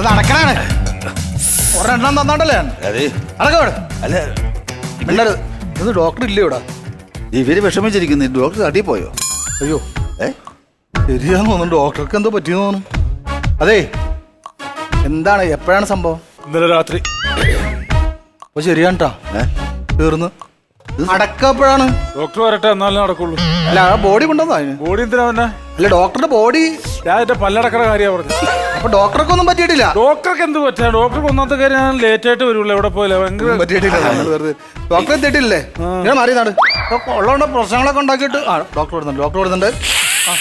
അത് നടക്കണാണ്. ഒരെണ്ണം തന്നോണ്ടല്ലേ? അതെ. അടക്കോട് അല്ല. പിള്ളേർ ഇത് ഡോക്ടർ ഇല്ലേ ഇവിടെ? ഇവർ വിഷമിച്ചിരിക്കുന്നു. ഡോക്ടർ തട്ടി പോയോ? അയ്യോ. ഏ? ശരിയാന്ന് തോന്നുന്നു. ഡോക്ടർക്ക് എന്തോ പറ്റിയെന്ന് തോന്നുന്നു. അതെ. എന്താണ് എപ്പോഴാണ് സംഭവം? ഇന്നലെ രാത്രി. അപ്പൊ ശരിയാണ് ട്ടാ. ഏ? തീർന്ന്. അടക്കപ്പോഴാണ്? ഡോക്ടർ വരട്ടെ എന്നാലേ നടക്കുള്ളൂ. അല്ല ആ ബോഡി കൊണ്ടുവന്നോ അതിന്? ബോഡി എന്തിനാ അല്ല ഡോക്ടറുടെ ബോഡി ഞാൻ എന്റെ പല്ലടക്കണ കാര്യമാണ് പറഞ്ഞത്. അപ്പൊ ഡോക്ടർക്ക് ഒന്നും പറ്റിയിട്ടില്ല. ഡോക്ടർക്ക് എന്ത് പറ്റാ ഡോക്ടർക്ക് ഒന്നാമത്തെ കാര്യം ഞാൻ ലേറ്റ് ആയിട്ട് വരുള്ളൂ എവിടെ പോയില്ല ഭയങ്കര പറ്റിയിട്ടില്ല നമ്മൾ വെറുതെ ഡോക്ടറെ എത്തിയിട്ടില്ലേ? ഞാൻ മാറിയതാണ് ഉള്ളതുകൊണ്ട് പ്രശ്നങ്ങളൊക്കെ ഉണ്ടാക്കിയിട്ട് ആ ഡോക്ടർ വരുന്നുണ്ട് ഡോക്ടർ വരുന്നുണ്ട് ആ.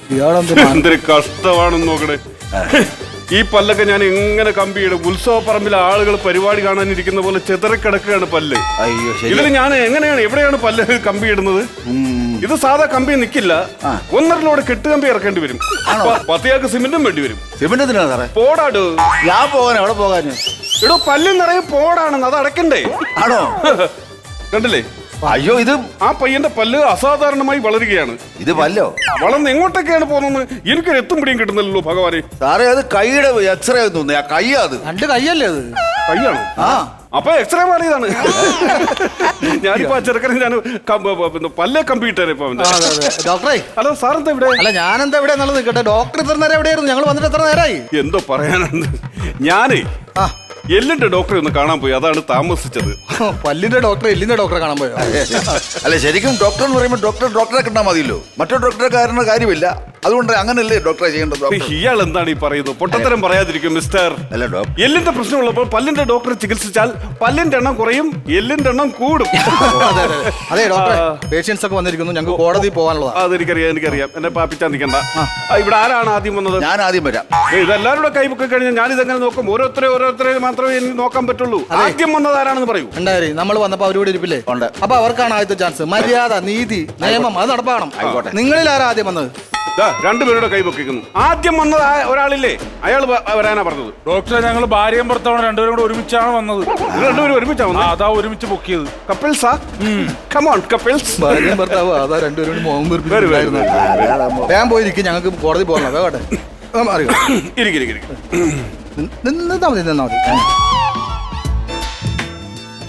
ഇയാളെന്ത് എന്തൊരു കഷ്ടമാണെന്ന് നോക്കണേ. ഈ പല്ലൊക്കെ ഞാൻ എങ്ങനെ കമ്പിയിടും ഉത്സവ പറമ്പിലെ ആളുകൾ പരിപാടി കാണാനിരിക്കുന്ന പോലെ ചെതറിക്കിടക്കുകയാണ് പല്ല്. അയ്യോ ശരി. ഇതിൽ ഞാൻ എങ്ങനെയാണ് എവിടെയാണ് പല്ല് കമ്പിയിടുന്നത് ഇത് സാധാ കമ്പി നിക്കില്ല. ഒന്നരലോടെ കെട്ടുകമ്പി ഇറക്കേണ്ടി വരും. പത്തിയാൾക്ക് സിമെന്റും വേണ്ടി വരും. സിമെന്റ് എന്തിനാ സാറേ? പോടാടു. ഞാൻ പോകാൻ എവിടെ പോകാൻ എടോ പല്ല് നിറയെ പോടാണെന്ന് അത് അടക്കണ്ടേ ആണോ? കണ്ടില്ലേ? അയ്യോ ഇത് ആ പയ്യന്റെ പല്ല് അസാധാരണമായി വളരുകയാണ്. ഇത് വല്ലോ വളർന്ന് എങ്ങോട്ടൊക്കെയാണ് പോകുന്നത് എനിക്കൊരു എത്തും പിടിയും കിട്ടുന്നില്ലല്ലോ ഭഗവാനെ. സാറേ അത് കൈയുടെ എക്സ്റേ തോന്നുന്നു. ആ കൈ അത്. രണ്ട് കൈയല്ലേ അത്? കൈയാണ് ആ. അപ്പൊ എക്സ്റേ മാറിയതാണ്. ഞാനിപ്പോ ചെറുക്കനെ ഞാൻ പല്ലേ കമ്പ്യൂട്ടർ ഇപ്പൊ ഡോക്ടറെ. ഹലോ സാറെന്താ ഇവിടെ? അല്ല ഞാൻ എന്താ ഇവിടെ എന്നുള്ളത് നിൽക്കട്ടെ ഡോക്ടർ ഇത്ര നേരം എവിടെയായിരുന്നു? ഞങ്ങൾ വന്നിട്ട് എത്ര നേരമായി? എന്തോ പറയാനാണ്. ഞാനേ ആ. എല്ലിന്റെ ഡോക്ടറെ ഒന്ന് കാണാൻ പോയി. അതാണ് താമസിച്ചത്. പല്ലിന്റെ ഡോക്ടറെ എല്ലിന്റെ ഡോക്ടറെ കാണാൻ പോയോ? അല്ല ശരിക്കും ഡോക്ടർ എന്ന് പറയുമ്പോൾ ഡോക്ടർ ഡോക്ടറെ കിട്ടാൻ മതിയല്ലോ. മറ്റൊരു ഡോക്ടറെ കാരണം കാര്യമില്ല. അതുകൊണ്ട് അങ്ങനല്ലേ ഡോക്ടറെ ചെയ്യേണ്ടത് ഡോക്ടർ? ഇയാൾ എന്താണ് ഈ പറയുന്നത്? പൊട്ടത്തരം പറയാതിരിക്കും മിസ്റ്റർ. അല്ല ഡോക്ടർ. എല്ലിന്റെ പ്രശ്നമുള്ളപ്പോൾ പല്ലിന്റെ ഡോക്ടറെ ചികിത്സിച്ചാൽ പല്ലിന്റെ എണ്ണം കുറയും എല്ലിന്റെ എണ്ണം കൂടും. അതെ അതെ അതെ. അതെ ഡോക്ടറെ പേഷ്യൻസ് ഒക്കെ വന്നിരിക്കുന്നു. ഞങ്ങൾക്ക് കോടതി പോകാനുള്ളതാണ്. അതെനിക്കറിയാം എനിക്കറിയാം. എന്നെ പാപ്പിച്ചാൻ നിൽക്കണ്ട. ആ, ഇവിടെ ആരാണ് ആദ്യം വന്നത്? ഞാൻ ആദ്യം വരാം. ഏയ്, ഇതെല്ലാവരും കൂടെ കൈബുക്ക് കഴിഞ്ഞാൽ ഞാൻ ഇതെങ്ങനെ നോക്കും? ഓരോരുത്തരെ ഓരോരുത്തരെ മാത്രമേ എനിക്ക് നോക്കാൻ പറ്റുള്ളൂ. ആദ്യം വന്നത് ആരാണെന്ന് പറയൂ. ഉണ്ടായി നമ്മൾ വന്നപ്പോ അവരോട് ഇരിപ്പില്ലേ? ഉണ്ട്. അപ്പൊ അവർക്കാണ് ആദ്യത്തെ ചാൻസ് മര്യാദ നീതി നിയമം അത് നടപ്പാക്കണം ആയിക്കോട്ടെ. നിങ്ങളിൽ ആരാ ആദ്യം വന്നത്? രണ്ടുപേരുടെ കൈ പൊക്കിക്കുന്നു. ആദ്യം വന്നത് ഒരാളില്ലേ? അയാൾ വരാനാ പറഞ്ഞത്. ഡോക്ടറെ ഞങ്ങൾ ഭാര്യയും ഭർത്താവും രണ്ടുപേരും കൂടെ ഒരുമിച്ചാണ് വന്നത്. രണ്ടുപേരും ഒരുമിച്ചാ വന്നത് അതാ ഒരുമിച്ച് പൊക്കിയത് കപ്പിൾസാ കമോൺ കപ്പിൾസ് ഭാര്യയും ഭർത്താവ് അതാ രണ്ടുപേരും മോഹം. വേഗം പോയിരിക്കും ഞങ്ങൾക്ക് കോടതി പോകണം വേട്ടെ അറിയോ ഇരിക്കും നിന്നാ മതി നിന്നാ മതി.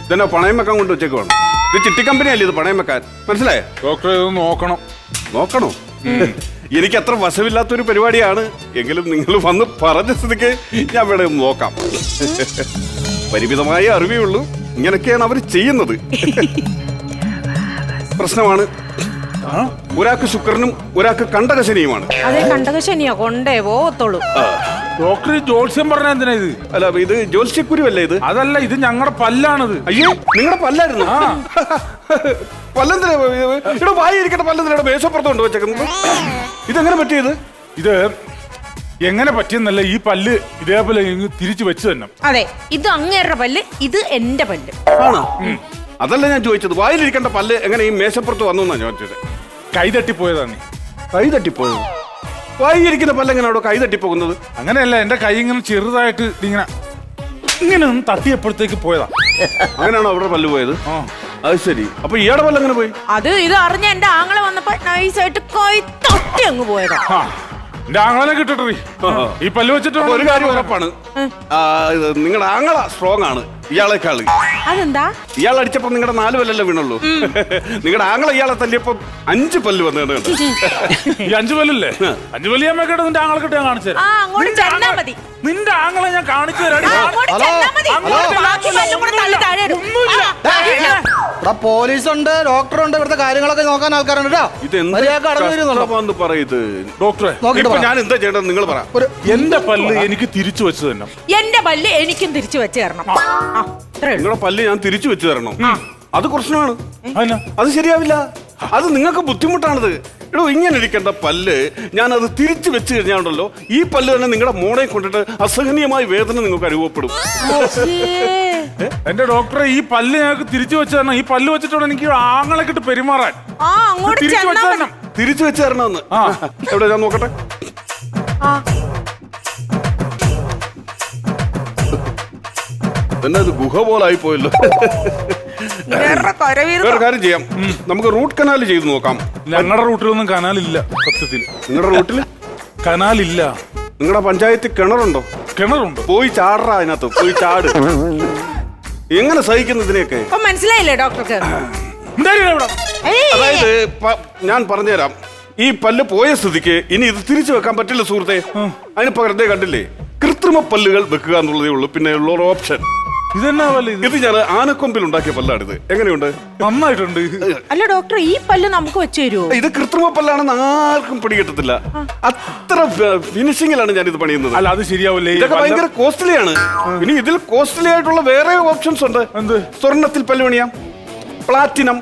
ഇതന്നെ പണയം വെക്കാൻ കൊണ്ട് വെച്ചേക്കുവാണ്. ഇത് ചിട്ടി കമ്പനി അല്ലേ ഇത് പണയം വെക്കാൻ മനസ്സിലായോ? ഡോക്ടറെ ഇത് നോക്കണം. നോക്കണോ? എനിക്ക് അത്ര വശമില്ലാത്തൊരു പരിപാടിയാണ്. എങ്കിലും നിങ്ങൾ വന്ന് പറഞ്ഞ സ്ഥിതിക്ക് ഞാൻ വേണേ നോക്കാം. പരിമിതമായ അറിവേ ഉള്ളൂ. ഇങ്ങനെയൊക്കെയാണ് അവർ ചെയ്യുന്നത്. പ്രശ്നമാണ്. ഒരാൾക്ക് ശുക്രനും ഒരാൾക്ക് കണ്ടകശനിയുമാണ്. അതെ കണ്ടകശനിയാ. കൊണ്ടേ പോകത്തുള്ളൂ ഡോക്ടർ ജോത്സ്യം പറഞ്ഞ എന്തിനാ ഇത്? അല്ല ഇത് ജോത്സ്യക്കുരുവല്ലേ ഇത്? അതല്ല ഇത് ഞങ്ങളുടെ പല്ലാണിത്. അയ്യോ നിങ്ങളുടെ പല്ലായിരുന്നു? പല്ലെന്തിനാ ഇവിടെ വായി ഇരിക്കട്ടെ പല്ലെന്തിനാ മേശപ്പുറത്തുണ്ട് വെച്ചേക്കുന്നത്? ഇതെങ്ങനെ പറ്റിയത്? ഇത് എങ്ങനെ പറ്റിയെന്നല്ല ഈ പല്ല് ഇതേപോലെ ഇങ്ങ് തിരിച്ചു വെച്ചു തന്നെ. അതെ ഇത് അങ്ങേരുടെ പല്ല് ഇത് എന്റെ പല്ല്. ആണോ? അതല്ല ഞാൻ ചോദിച്ചത് വായിലിരിക്കേണ്ട പല്ല് എങ്ങനെ ഈ മേശപ്പുറത്ത് വന്നു എന്നാ ചോദിച്ചത്? കൈതട്ടിപ്പോയതാണ് കൈതട്ടിപ്പോയത് കൈ തട്ടിപ്പോയത് വായിരിക്കുന്ന പല്ലെങ്ങനെ അവിടെ കൈ തട്ടിപ്പോകുന്നത്. അങ്ങനെയല്ല എന്റെ കൈ ഇങ്ങനെ ചെറുതായിട്ട് ഇങ്ങനെ ഇങ്ങനെ ഒന്ന് തട്ടിയപ്പോഴത്തേക്ക് പോയതാ. അങ്ങനെയാണോ അവിടെ പല്ല് പോയത്? ആ. അത് ശരി. അപ്പൊ ഇയാടെ പല്ല് അങ്ങനെ പോയി? അത് ഇത് അറിഞ്ഞ എന്റെ ആങ്ങളെ വന്നപ്പോ നൈസായിട്ട് കൈ തട്ടി അങ്ങ് പോയതാ. ആ എന്റെ ആങ്ങളെ കിട്ടട്ടെ ഈ പല്ല് വെച്ചിട്ട് ഒരു കാര്യം ഉറപ്പാണ്. നിങ്ങളുടെ ആങ്ങള സ്ട്രോങ് ആണ്. ഇയാളെക്കാൾ അതെന്താ? ഇയാൾ അടിച്ചപ്പോ നിങ്ങളുടെ നാല് പല്ലല്ലേ വീണുള്ളൂ? നിങ്ങളുടെ ആങ്ങളെ ഇയാളെ തല്ലിയപ്പോ അഞ്ച് പല്ല് വന്നു ഈ അഞ്ചു പല്ലല്ലേ? അഞ്ചു പല്ല് ഞാൻ വെക്കട്ടെ നിന്റെ ആങ്ങളെ കിട്ടാൻ കാണിച്ചു ആ അങ്ങോട്ട് നിന്റെ ചെന്നാ ആങ്ങളെ- മതി. നിന്റെ ആങ്ങളെ ഞാൻ കാണിച്ചു ആ, ഡോക്ടറുണ്ട് അങ്ങോട്ട് ഹലോ? ചെന്നാ മതി. അങ്ങോട്ട് ബാക്കി പല്ലും കൂടെ തള്ളി താഴെ ഇടും. ഒന്നുമില്ല. ആ, ഇല്ല. ഇവിടെ പോലീസ് ഉണ്ട് ഡോക്ടർ ഉണ്ട് ഇവിടുത്തെ കാര്യങ്ങളൊക്കെ നോക്കാൻ ആൾക്കാരുണ്ട് കേട്ടോ. ഇത് എന്ത് മര്യാദയ്ക്ക് അടങ്ങി വരുന്നുണ്ടോ? കഷ്ടമാണെന്ന് പറയത് ഡോക്ടറെ ഇപ്പൊ പറ. ഞാൻ എന്താ ചെയ്യേണ്ടത് നിങ്ങൾ പറ. ഒരു എന്റെ പല്ല് എനിക്ക് തിരിച്ചു വെച്ചു തന്നെ എന്റെ പല്ല് എനിക്കും തിരിച്ചു വെച്ച് തരണം. നിങ്ങളുടെ പല്ല് ഞാൻ തിരിച്ചു വെച്ചു തരണം. അത് പ്രശ്നമാണ്. അത് ശരിയാവില്ല. അത് നിങ്ങൾക്ക് ബുദ്ധിമുട്ടാണത്. എടോ ഇങ്ങനെ ഇരിക്കേണ്ട പല്ല് ഞാൻ അത് തിരിച്ചു വെച്ച് കഴിഞ്ഞാണ്ടല്ലോ ഈ പല്ല് തന്നെ നിങ്ങളുടെ മോണെ കൊണ്ടിട്ട് അസഹനീയമായ വേദന നിങ്ങൾക്ക് അനുഭവപ്പെടും. എന്റെ ഡോക്ടറെ ഈ പല്ല് ഞങ്ങൾക്ക് തിരിച്ചു വെച്ച് തരണം. ഈ പല്ല് വെച്ചിട്ടോ എനിക്ക് ആങ്ങളെ കിട്ട് പെരുമാറാൻ. ആ അങ്ങോട്ട് തിരിച്ചു വെച്ച് തരണം. തിരിച്ചു വെച്ച് തരണമെന്ന്. ആ. എവിടെ ഞാൻ നോക്കട്ടെ? ആ അത് ഗുഹ പോലായി പോയല്ലോ. വേറെ കാര്യം ചെയ്യാം. നമുക്ക് റൂട്ട് കനാൽ ചെയ്ത് നോക്കാം. ഞങ്ങളുടെ റൂട്ടിലൊന്നും കനാലില്ല സത്യത്തിൽ. നിങ്ങളുടെ റൂട്ടിൽ കനാലില്ല. നിങ്ങളുടെ പഞ്ചായത്തിൽ കിണറുണ്ടോ? കിണറുണ്ട്. പോയി ചാടറ അതിനകത്ത് പോയി ചാട്. എങ്ങനെ സഹിക്കുന്നു ഇതിനെയൊക്കെ ഇപ്പൊ മനസ്സിലായില്ലേ ഡോക്ടർ എന്തായാലും ഇവിടെ. ഏയ്! അതായത് പ- ഞാൻ പറഞ്ഞുതരാം. ഈ പല്ല് പോയ സ്ഥിതിക്ക് ഇനി ഇത് തിരിച്ചു വെക്കാൻ പറ്റില്ല സുഹൃത്തെ. അതിന് പകരം ദേ കണ്ടില്ലേ? കൃത്രിമ പല്ലുകൾ വെക്കുക എന്നുള്ളതേ ഉള്ളൂ. പിന്നെ ഉള്ള ഓപ്ഷൻ ഇതെന്നാ വല്ല ഇത്? ഇത് ഞാൻ ആനക്കൊമ്പിൽ ഉണ്ടാക്കിയ പല്ലാണിത് എങ്ങനെയുണ്ട്? നന്നായിട്ടുണ്ട്. അല്ല ഡോക്ടർ ഈ പല്ല് നമുക്ക് വെച്ചു തരുമോ ഇത് കൃത്രിമ പല്ലാണെന്ന് ആർക്കും പിടികിട്ടത്തില്ല. അത്ര ഫിനിഷിങ്ങിലാണ് ഞാൻ ഇത് പണിയുന്നത്. അല്ല അത് ശരിയാവില്ലേ ഈ ഇതൊക്കെ വല്ല- ഭയങ്കര കോസ്റ്റ്ലിയാണ് ഇനി ഇതിൽ കോസ്റ്റ്ലി ആയിട്ടുള്ള വേറെ ഓപ്ഷൻസ് ഉണ്ട്. എന്ത്? സ്വർണത്തിൽ പല്ല് പണിയാം പ്ലാറ്റിനം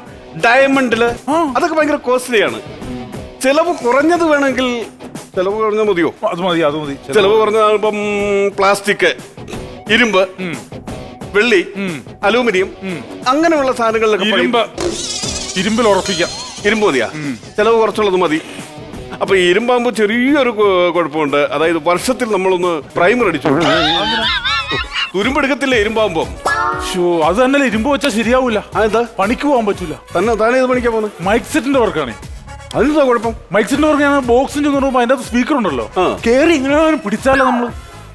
ഡയമണ്ടിൽ അതൊക്കെ ഭയങ്കര കോസ്റ്റ്ലിയാണ് ചെലവ് കുറഞ്ഞത് വേണമെങ്കിൽ ചെലവ് കുറഞ്ഞ മതിയോ? അത് മതി അത് മതി. ചെലവ് കുറഞ്ഞതാകുമ്പം പ്ലാസ്റ്റിക് ഇരുമ്പ്. വെള്ളി അലൂമിനിയം അങ്ങനെയുള്ള സാധനങ്ങളിലൊക്കെ ഇരുമ്പ്. ഇരുമ്പിൽ ഉറപ്പിക്കാം. ഇരുമ്പ് മതിയാ. ചെലവ് കുറച്ചുള്ളത് മതി. അപ്പൊ ഈ ഇരുമ്പാകുമ്പോ ചെറിയൊരു കുഴപ്പമുണ്ട്. അതായത് വർഷത്തിൽ നമ്മളൊന്ന് പ്രൈമർ അടിച്ചു തുരുമ്പെടുക്കത്തില്ലേ ഇരുമ്പാകുമ്പോ? അത് തന്നെ ഇരുമ്പ് വെച്ചാൽ ശരിയാവൂല. അതെന്താ? പണിക്ക് പോകാൻ പറ്റൂല. തന്നെ താനേ ഇത് പണിക്കാൻ പോകുന്നത് മൈക്ക് സെറ്റിന്റെ വർക്കാണ്. അതെന്താ കുഴപ്പം? മൈക്ക് സെറ്റിന്റെ വർക്ക് ഞാൻ ബോക്സിന്റെ അതിന്റെ സ്പീക്കർ ഉണ്ടല്ലോ. കയറി കേറി ഇങ്ങനെ പിടിച്ചാലോ നമ്മൾ.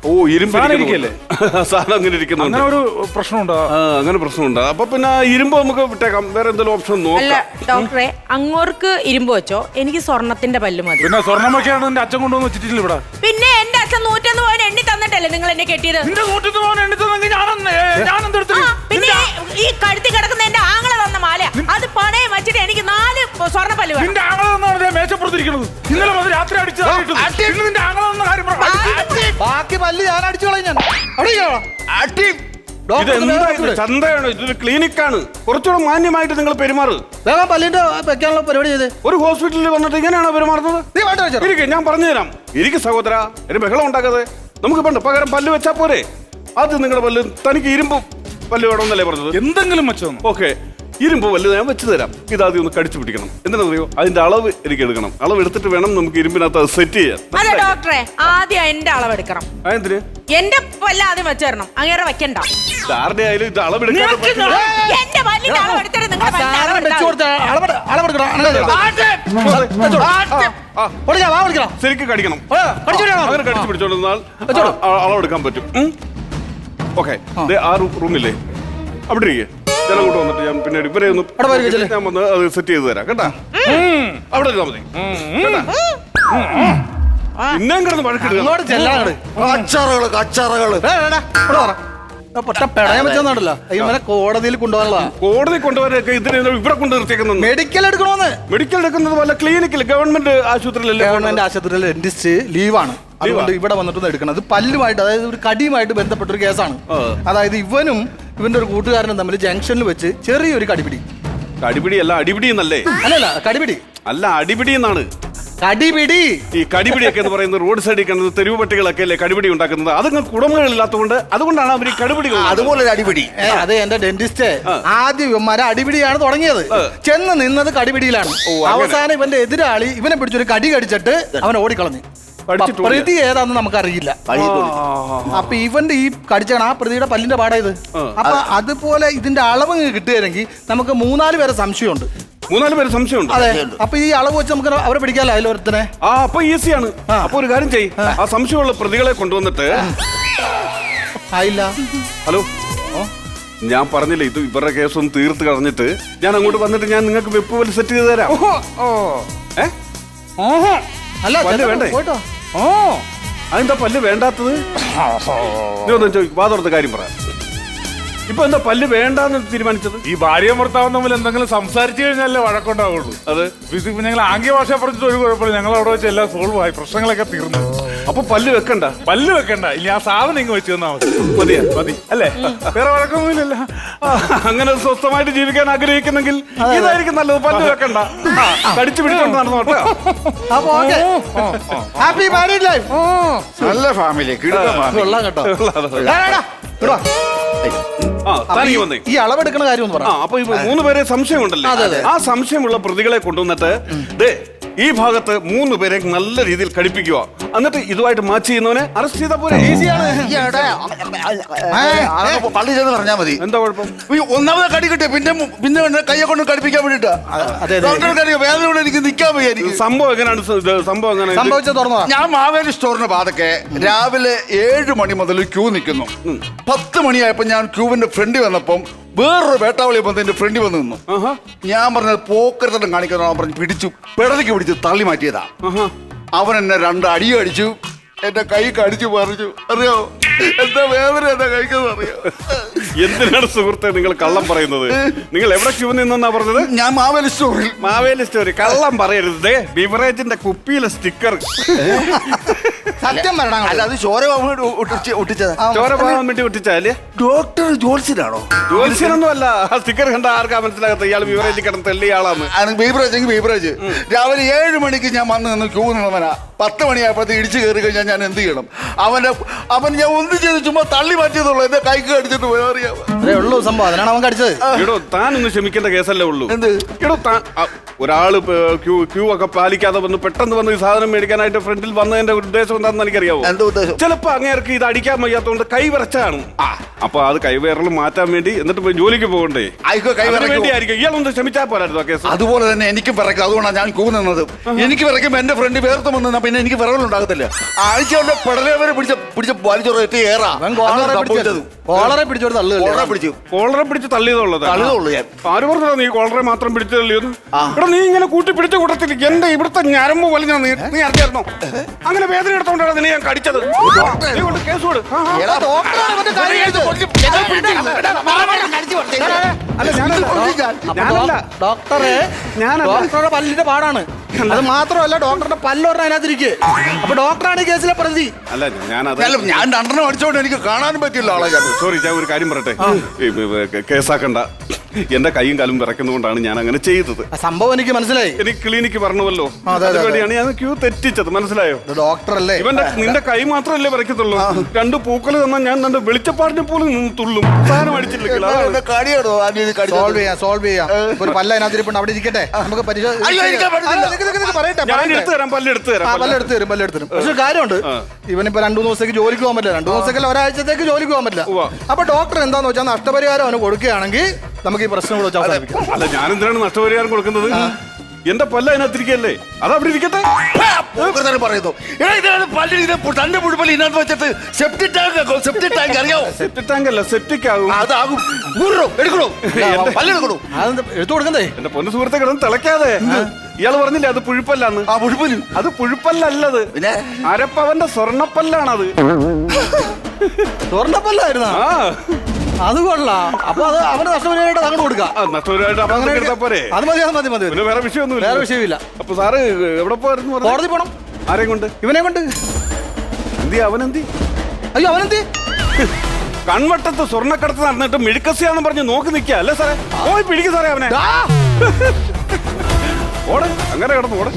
ഓ ഇരുമ്പ് സാധനം. സാധനം അങ്ങനെ ഇരിക്കുന്നുണ്ട്. അങ്ങനെ ഒരു പ്രശ്നമുണ്ടോ? ആ, അങ്ങനെ പ്രശ്നമുണ്ട്. അപ്പൊ പിന്നെ ഇരുമ്പ് നമുക്ക് വിട്ടേക്കാം. വേറെ എന്തെങ്കിലും ഓപ്ഷൻ അല്ല നോക്കാം. ഡോക്ടറെ അങ്ങോർക്ക് ഇരുമ്പ് വെച്ചോ? എനിക്ക് സ്വർണത്തിന്റെ പല്ല് മതി. പിന്നെ സ്വർണമൊക്കെയാണ് എന്റെ അച്ഛൻ കൊണ്ടുവന്ന് വെച്ചിട്ടില്ല ഇവിടെ. പിന്നെ എന്റെ അച്ഛൻ നൂറ്റൊന്ന് പോയിന്റ് എണ്ണി തന്നിട്ടല്ലേ നിങ്ങൾ എന്നെ കെട്ടിയത്? നിന്റെ നൂറ്റത്ത് പോകാൻ എണ്ണി തന്നെങ്കിൽ ഞാനെന്ന് ഞാൻ ആ, എന്തെടുത്തു പിന്നെ ഈ കഴുത്തി കിടക്കുന്ന എന്റെ ആങ്ങളെ തന്ന മാല. അത് പണയം വെച്ചിട്ട് എനിക്ക് നാല് സ്വർണ പല്ല് വേണം. നിന്റെ ആങ്ങളെ എന്നാണ് ഞാൻ മേശപ്പുറത്തിരിക്കുന്നത് ഇന്നലെ മുതൽ ബാക്കി പല്ല് ഞാൻ അടിച്ചു അവിടെ ഇരിക്കാവോ? ഇത് ഡോക്ടർ എന്താ ഇത്. ചന്തയാണ്? ഇതൊരു ക്ലിനിക്കാണ്. കുറച്ചുകൂടെ മാന്യമായിട്ട് നിങ്ങൾ പെരുമാറ്. വേഗം പല്ലിന്റെ വെക്കാനുള്ള പരിപാടി ചെയ്ത്. ഒരു ഹോസ്പിറ്റലിൽ വന്നിട്ട് ഇങ്ങനെയാണോ പെരുമാറുന്നത്? നീ വേണ്ട വെച്ചോ? ഇരിക്കെ ഞാൻ പറഞ്ഞുതരാം. ഇരിക്ക് സഹോദര ഒരു ബഹളം ഉണ്ടാക്കാതെ. നമുക്ക് പണ്ട് പകരം പല്ല് വെച്ചാ പോരെ. അത് നിങ്ങളുടെ പല്ല് തനിക്ക് ഇരുമ്പ് പല്ല് വേണമെന്നല്ലേ പറഞ്ഞത്? എന്തെങ്കിലും വെച്ചോ ഓക്കെ. ഇരുമ്പ് വല്ലതും ഞാൻ വെച്ച് തരാം. ഇതാദ്യം ഒന്ന് കടിച്ചു പിടിക്കണം. എന്തിനാണെന്നറിയോ അതിന്റെ അളവ് എനിക്ക് എടുക്കണം. അളവ് എടുത്തിട്ട് വേണം നമുക്ക് ഇരുമ്പിനകത്ത് അത് സെറ്റ് ചെയ്യാൻ. അതെ ഡോക്ടറെ ആദ്യം എന്റെ അളവെടുക്കണം എടുക്കണം. എന്തിന് എന്റെ പല്ല് ആദ്യം വെച്ച് തരണം. അങ്ങനെ വെക്കണ്ട. സാറിന്റെ ആയാലും ഇത് അളവെടുക്കാൻ. എന്റെ പല്ലിന്റെ അളവെടുത്തിട്ട് നിങ്ങൾ ശരിക്കും കടിക്കണം. അങ്ങനെ കടിച്ചു പിടിച്ചോണ്ടിരുന്നാൽ അളവെടുക്കാൻ പറ്റും. ഓക്കെ. ആ. റൂമില്ലേ? അവിടെ ഇരിക്കേ. അങ്ങോട്ട് വന്നിട്ട് ഞാൻ പിന്നെ ഇവരെ ഒന്ന് അവിടെ പോയി ഇരിക്ക് ഞാൻ വന്ന് അത് സെറ്റ് ചെയ്ത് തരാം കേട്ടാ? അവിടെ ഇരുന്നാ മതി. കേട്ടാ? പിന്നെയും കിടന്ന് വഴക്കിടുക. പൊട്ട പെടയം ഇവനെ കോടതിയിൽ കൊണ്ടുപോകാനുള്ള. കോടതി കൊണ്ടുവരൊക്കെ ഇതിനെ ഇവിടെ കൊണ്ട് നിർത്തിയേക്കുന്നത് മെഡിക്കൽ എടുക്കണോന്ന്? മെഡിക്കൽ എടുക്കുന്നത് പോലെ ക്ലിനിക്കിൽ ഗവൺമെന്റ് ആശുപത്രിയിലല്ലേ ഗവൺമെന്റ് ആശുപത്രിയിൽ ഡെന്റിസ്റ്റ് ലീവാണ് അതുകൊണ്ട് ഇവിടെ വന്നിട്ടൊന്നും എടുക്കണം. അത് പല്ലുമായിട്ട് അതായത് ഒരു കടിയുമായിട്ട് ബന്ധപ്പെട്ട ഒരു കേസാണ് അതായത് ഇവനും ഇവന്റെ ഒരു കൂട്ടുകാരനും തമ്മിൽ ജംഗ്ഷനിൽ വെച്ച് ചെറിയൊരു കടിപിടി. കടിപിടി അല്ല അടിപിടി എന്നല്ലേ? അല്ലല്ല കടിപിടി. അല്ല അടിപിടി എന്നാണ്. കടിപിടി. ഈ കടിപിടിയൊക്കെ എന്ന് പറയുന്നത് റോഡ് സൈഡിൽ കിടന്നത് തെരുവ് പട്ടികളൊക്കെ അല്ലേ കടിപിടി ഉണ്ടാക്കുന്നത്? അതുങ്ങൾക്ക് ഉടമകളില്ലാത്തതുകൊണ്ട് അതുകൊണ്ടാണ് അവർ ഈ കടിപിടികൾ അതുപോലെ ഒരു അടിപിടി. അത് അതെ എന്റെ ഡെന്റിസ്റ്റ് ആദ്യം ഇവന്മാരെ അടിപിടിയാണ് തുടങ്ങിയത്. ചെന്ന് നിന്നത് കടിപിടിയിലാണ്. അവസാനം ഇവന്റെ എതിരാളി ഇവനെ പിടിച്ചൊരു കടി കടിച്ചിട്ട് അവൻ ഓടിക്കളഞ്ഞു. കടിച്ചിട്ട് പ്രതി ഏതാന്ന് നമുക്കറിയില്ല. അപ്പൊ ഇവന്റെ ഈ കടിച്ചാണ് ആ പ്രതിയുടെ പല്ലിന്റെ പാടായത് അപ്പൊ അതുപോലെ ഇതിന്റെ അളവ് ഇങ്ങ് കിട്ടുകയാണെങ്കിൽ നമുക്ക് മൂന്നാൽ പേരെ സംശയമുണ്ട്. മൂന്നാൽ പേര് സംശയമുണ്ട്. അതെ. അപ്പൊ ഈ അളവ് വെച്ച് നമുക്ക് അവരെ പിടിക്കാലോ അതിലൊരുത്തനെ ആ അപ്പൊ ഈസിയാണ്. അപ്പൊ ഒരു കാര്യം ചെയ് ആ. സംശയമുള്ള പ്രതികളെ കൊണ്ടുവന്നിട്ട് ആയില്ല. ഹലോ. ഞാൻ പറഞ്ഞില്ല ഇത് ഇവരുടെ കേസ് ഒന്ന് തീർത്ത് കളഞ്ഞിട്ട് ഞാൻ അങ്ങോട്ട് വന്നിട്ട് ഞാൻ നിങ്ങൾക്ക് വെപ്പ് പോലെ സെറ്റ് ചെയ്ത് തരാം. ഏ? അല്ല വേണ്ടേ? പോയിട്ടോ. ഓ അതെന്താ പല്ല് വേണ്ടാത്തത്? നീ ഒന്ന് ചോദിക്കും വാതോർത്ത കാര്യം പറ. ഇപ്പൊ എന്താ പല്ല് വേണ്ടാന്ന് തീരുമാനിച്ചത്? ഈ ഭാര്യ ഭർത്താവും തമ്മിൽ എന്തെങ്കിലും സംസാരിച്ചു കഴിഞ്ഞാലേ വഴക്കുണ്ടാവുള്ളൂ. അത്. ഞങ്ങൾ ആംഗ്യ ഭാഷ പറഞ്ഞിട്ട് ഒരു കുഴപ്പമില്ല. ഞങ്ങൾ അവിടെ വെച്ച് എല്ലാം സോൾവ് ആയി പ്രശ്നങ്ങളൊക്കെ തീർന്നു. അപ്പൊ പല്ല് വെക്കണ്ട. പല്ല് വെക്കണ്ട. ഇനി ആ സാധനം ഇങ്ങ് വെച്ച് തന്നാ മതി. മതിയാ മതി. അല്ലേ? വേറെ വഴക്കൊന്നുമില്ലല്ലോ. അങ്ങനെ സ്വസ്ഥമായിട്ട് ജീവിക്കാൻ ആഗ്രഹിക്കുന്നെങ്കിൽ ഇതായിരിക്കും നല്ലത്. പല്ല് വെക്കണ്ട. കടിച്ചു പിടിച്ചോണ്ട് നടന്നോട്ടെ അപ്പൊ ഹാപ്പി മാരീഡ് ലൈഫ് നല്ല ഫാമിലി കൊള്ളാം കേട്ടോ. ഈ- അളവെടുക്കുന്ന കാര്യം അപ്പൊ മൂന്ന് പേരെ സംശയമുണ്ടല്ലോ? അതെ, അതെ. ആ സംശയമുള്ള പ്രതികളെ കൊണ്ടുവന്നിട്ട് ദേ ഈ ഭാഗത്ത് മൂന്ന് പേരെ നല്ല രീതിയിൽ കടിപ്പിക്കുക എന്നിട്ട് ഇതുമായിട്ട് മാച്ച് ചെയ്യുന്നവനെ അറസ്റ്റ് ചെയ്താൽ പോലെ പള്ളി ചെന്ന് പറഞ്ഞാ മതി. എന്താ കുഴപ്പം? ഈ ഒന്നാമത് കടി കിട്ടിയ പിന്നെ പിന്നെ കയ്യെ കൊണ്ട് കടിപ്പിക്കാൻ വേണ്ടിട്ടാ. വേദന കൊണ്ട് എനിക്ക് നിൽക്കാൻ വയ്യ സംഭവം എങ്ങനെയാണ് സംഭവം എങ്ങനെ സംഭവിച്ച ഞാൻ മാവേലി സ്റ്റോറിന്റെ പാതക്കെ രാവിലെ ഏഴ് മണി മുതൽ ക്യൂ നിൽക്കുന്നു. പത്ത് മണിയായപ്പോ ഞാൻ ക്യൂവിന്റെ ഫ്രണ്ട് വന്നപ്പം വേറൊരു വേട്ടാവളി വന്ന് എന്റെ ഫ്രണ്ട് വന്ന് നിന്നു. ഞാൻ പറഞ്ഞത് പോക്കരത്തരം കാണിക്കുന്ന പറഞ്ഞ് പിടിച്ചു പിടലിക്ക് പിടിച്ച്. തള്ളി മാറ്റിയതാ. അവൻ എന്നെ രണ്ട് അടി അടിച്ചു. എന്റെ കൈ കടിച്ചു പറിച്ചു. അറിയോ? എന്താ വേദന എന്താ കഴിക്കുന്നത് അറിയോ? എന്തിനാണ് സുഹൃത്തെ നിങ്ങൾ കള്ളം പറയുന്നത്? നിങ്ങൾ എവിടെ ക്യൂ നിന്നാ പറഞ്ഞത്? ഞാൻ മാവേലി സ്റ്റോറി മാവേലി സ്റ്റോറി കള്ളം പറയരുത്. ബിവറേജിന്റെ കുപ്പിയിലെ സ്റ്റിക്കർ സത്യം പറയണം അല്ല അത് ചോര ഒട്ടിച്ച് ഒട്ടിച്ചതാ ചോര പോകാൻ വേണ്ടി ഒട്ടിച്ചാൽ ഡോക്ടർ ജോത്സ്യനാണോ? ജോത്സ്യനൊന്നും അല്ല ആ സ്റ്റിക്കർ കണ്ട ആർക്കാ മനസ്സിലാകത്ത? ഇയാൾ ബീവറേജ് കിടന്ന് തെള്ളിയ ആളാണ് ബീബ്രാജ് എങ്കിൽ ബീബ്രാജ് രാവിലെ ഏഴ് മണിക്ക് ഞാൻ വന്ന് നിന്ന് ക്യൂ നിന്നവനാ. പത്ത് മണിയായപ്പോഴത്തേക്ക് ഇടിച്ചു കയറി കഴിഞ്ഞാൽ ഞാൻ എന്ത് ചെയ്യണം? അവന്റെ അവൻ ഞാൻ ഒന്ന് ചെയ്ത് ചുമ്മാ തള്ളി മാറ്റിയതുള്ളൂ എന്റെ കൈക്ക് അടിച്ചിട്ട് പോയാ അറിയാം അതേ ഉള്ളൂ സംഭവം. അതിനാണ് അവൻ കടിച്ചത്. എടോ ഒന്ന് ക്ഷമിക്കേണ്ട കേസല്ലേ ഉള്ളൂ. എന്ത്? എടോ താ പ- ക്യൂ ക്യൂ ഒക്കെ പാലിക്കാതെ വന്ന് പെട്ടെന്ന് വന്ന് ഈ സാധനം മേടിക്കാനായിട്ട് ഫ്രണ്ടിൽ വന്നതിന്റെ ഉദ്ദേശം എന്താണെന്ന് എനിക്കറിയാവോ? എന്താ ഉദ്ദേശം? ചിലപ്പോ അങ്ങേർക്ക് ഇത് അടിക്കാൻ വയ്യാത്തതുകൊണ്ട് കൈ വിറച്ചാണ് അപ്പൊ അത് കൈവേറൽ മാറ്റാൻ വേണ്ടി എന്നിട്ട് പോയി ജോലിക്ക് പോകണ്ടേ? ആയിക്കോ കൈ അതിന് വിറയ്ക്കോ. വേണ്ടിയായിരിക്കും. ഇയാളൊന്ന് ക്ഷമിച്ചാൽ പോരായിരുന്നു ആ കേസ്. അതുപോലെ തന്നെ എനിക്കും വിറക്കും അതുകൊണ്ടാണ് ഞാൻ ക്യൂ നിന്നത്. എനിക്ക് വിറയ്ക്കുമ്പോ എന്റെ ഫ്രണ്ട് വേർത്ത് വന്നു പിന്നെ എനിക്ക് വിറകളുണ്ടാകത്തില്ല ആഴ്ച കൊണ്ട് പെടലെ വരെ പിടിച്ച പിടിച്ച വലിച്ചോറ് എത്തി ഏറാ. കോളറെ പിടിച്ചത് പിടിച്ചോട് തള്ളുകല്ലേ കോളറെ പിടിച്ചു കോളറെ പിടിച്ച്. തള്ളിയതുള്ളത്. തള്ളിയതുള്ളൂ ഞാൻ. ആര് പറഞ്ഞതാ നീ കോളറെ മാത്രം പിടിച്ചു തള്ളിയെന്ന്? ആ. നീ ഇങ്ങനെ കൂട്ടി പിടിച്ച കൂട്ടത്തിൽ എന്റെ ഇവിടുത്തെ ഞരമ്പ് വലിഞ്ഞ നീ നീ അറിഞ്ഞായിരുന്നോ അങ്ങനെ വേദന എടുത്തോണ്ടാണ് നിന്നെ ഞാൻ കടിച്ചത്. നീ കൊണ്ട് കേസ് കൊടു. എടാ, ഡോക്ടറാണ് ഇവന്റെ കടിച്ചു കഴിച്ചത്. അല്ല ഞാനല്ല അപ്പൊ ഞാനല്ല. ഡോക്- ഡോക്ടറെ ഞാനല്ല. ഡോക്ടറുടെ പല്ലിന്റെ പാടാണ്. അത് മാത്രമല്ല ഡോക്ടറുടെ പല്ലൊരെണ്ണം അതിനകത്തിരിക്കെ. അപ്പൊ ഡോക്ടറാണ് ഈ കേസിലെ പ്രതി അല്ല ഞാനത് അല്ല, ഞാൻ രണ്ടെണ്ണം അടിച്ചോണ്ട് എനിക്ക് കാണാനും പറ്റില്ല ആളെ ഞാൻ. സോറി ഞാൻ ഒരു കാര്യം പറയട്ടെ? ഈ, ഈ, ഈ, കേസാക്കണ്ട. എന്റെ കൈയും കാലും വിറയ്ക്കുന്നതുകൊണ്ടാണ് ഞാൻ അങ്ങനെ ചെയ്തത് സംഭവം എനിക്ക് മനസ്സിലായി. എനിക്ക് ക്ലിനിക്ക് പറഞ്ഞുവല്ലോ അതെ, അതെ, അതെ. ഞാൻ ക്യൂ തെറ്റിച്ചത്. മനസ്സിലായോ? ഇത് ഡോക്ടറല്ലേ? ഇവന്റെ നിന്റെ കൈ മാത്രമല്ലേ വരയ്ക്കത്തുള്ളൂ രണ്ട് പൂക്കൾ തന്നാൽ ഞാൻ നിന്റെ വെളിച്ചപ്പാടിനെ പോലും നിന്ന് തുള്ളും. സാധനം അടിച്ചില്ലെങ്കിൽ അതാണ്. എന്റെ കടിയാണോ ആ രീതി സോൾവ് ചെയ്യാം സോൾവ് ചെയ്യാം. ഇപ്പൊ ഒരു പല്ല അതിനകത്തിരിപ്പുണ്ട് അവിടെ ഇരിക്കട്ടെ. നമുക്ക് അയ്യോ, പറ്റത്തില്ല. അല്ല, നിക്ക് നിക്ക് നിക്ക് പറയട്ടെ ഞാൻ പറയട്ടെ. തരാം പല്ല് എടുത്തു ആ തരാം തരും. തരും പക്ഷെ ഒരു കാര്യമുണ്ട്. ഇവനിപ്പോ രണ്ടു മൂന്ന് ദിവസത്തേക്ക് ജോലിക്ക് പോകാൻ പറ്റില്ല. രണ്ടു ദിവസത്തേക്ക് ഒരാഴ്ചത്തേക്ക് ജോലിക്ക് പോകാൻ പറ്റില്ല. ഉവ്വ. അപ്പൊ ഡോക്ടർ എന്താന്ന് വെച്ചാൽ നഷ്ടപരിഹാരം അവന് കൊടുക്കുകയാണെങ്കിൽ നമുക്ക് ഈ പ്രശ്നം കൂടെ അവസാനിപ്പിക്കാം. അല്ല ഞാൻ എന്തിനാണ് നഷ്ടപരിഹാരം കൊടുക്കുന്നത്? എന്റെ പല്ല അതിനകത്തിരിക്കല്ലേ അത് അവിടെ ഇരിക്കട്ടെ. ആ, പറയുന്നു. എടാ, ഇതാണ് പല്ലിന് ഇത് പു- തന്റെ മുഴുവൻ ഇതിനകത്ത് വെച്ചിട്ട് സെപ്റ്റി ടാങ്ക് സെപ്റ്റി ടാങ്ക് അറിയാവോ? സെപ്റ്റി ടാങ്ക് അല്ല സെപ്റ്റിക് ആകും. അതാകും. ഊരോ എടുക്കണോ? പല്ലെടുക്കണോ അതെന്താ എടുത്തു കൊടുക്കണ്ടേ? എന്റെ പൊന്നു സുഹൃത്തെ കിടന്ന് തിളക്കാതെ ഇയാൾ പറഞ്ഞില്ലേ അത് പുഴുപ്പല്ലാന്ന്? ആ മുഴുവനും അത് പുഴുപ്പല്ലല്ലത്. പിന്നെ? അരപ്പവന്റെ സ്വർണപ്പല്ലാണത്. സ്വർണപ്പല്ലായിരുന്ന? ആ. അത് കൊള്ളാം. അപ്പൊ അത് അവന്റെ നഷ്ടപരിഹാരമായിട്ട് അങ്ങോട്ട് കൊടുക്കാം. നഷ്ടപരിഹാരമായിട്ട് അപ്പൊ അങ്ങനെ എടുത്താ പോരെ. അത് മതി അത് മതി മതി പിന്നെ വേറെ വിഷയമൊന്നും വേറെ വിഷയമില്ല. അപ്പൊ സാറ് എവിടെ പോയിരുന്നു കോടതി പോണം. ആരെയും കൊണ്ട്? ഇവനെ കൊണ്ട്. എന്തി അവനെന്തി? അയ്യോ അവനെന്തി? കൺവട്ടത്ത് സ്വർണക്കടത്ത് നടന്നിട്ട് മിഴുക്കസിയാന്ന് പറഞ്ഞ് നോക്കി നിൽക്കുക അല്ലേ സാറേ? പോയി പിടിക്കും സാറേ അവനെ. ഓടെ അങ്ങനെ കിടന്നു ഓടെ.